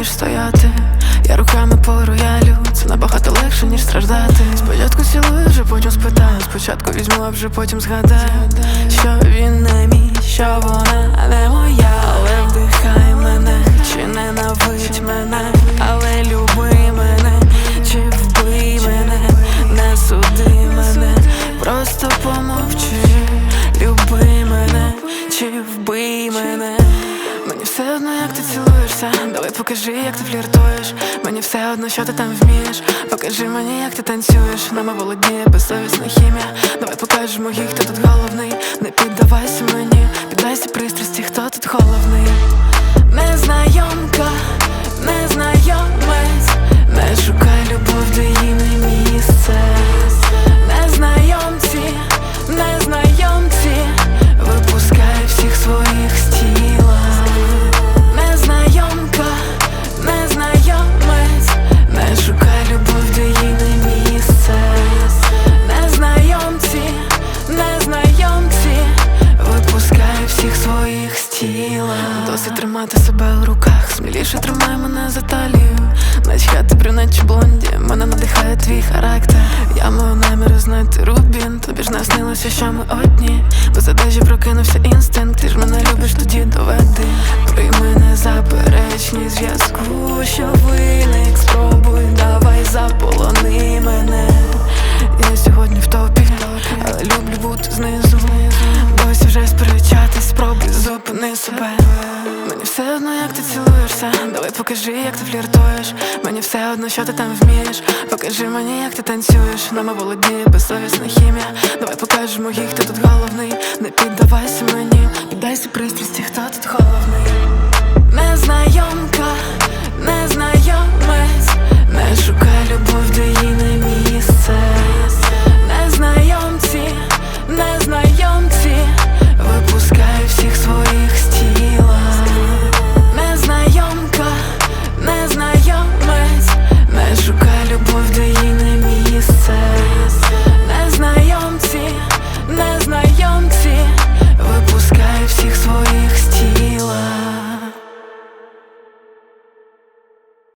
ніж стояти. Я руками по роялю, це набагато легше, ніж страждати. Спочатку цілую, вже потім спитаю. Спочатку візьму, а вже потім згадаю, що він не мій, що вона не моя, ти давай покажи, як ти фліртуєш. Мені все одно, що ти там вмієш. Покажи мені, як ти танцюєш. Нами володіє безсовісна хімія. Давай покажемо їй, хто тут головний. Не піддавайся мені, піддайся пристрасті, хто тут головний. Тіла. Тримати себе у руках, сміліше тримай мене за талію. Начхати брюнечі блонді, мене надихає твій характер. Я маю наміри знайти рубін. Тобі ж не снилося, що ми одні. Без одежі прокинувся інстинкт. Ти ж мене любиш, тоді доведи. Прийми незаперечність зв'язку, що виник. Спробуй, давай заполони мене. Я сьогодні в топі, але люблю бути знизу. Досі вже сперечатись, спробуй зупини себе. Все одно, як ти цілуєшся. Давай покажи, як ти фліртуєш. Мені все одно, що ти там вмієш. Покажи мені, як ти танцюєш. Нами володіє безсовісна хімія. Давай покажемо їх, хто тут головний. Не піддавайся мені, піддайся пристрасті, хто тут головний.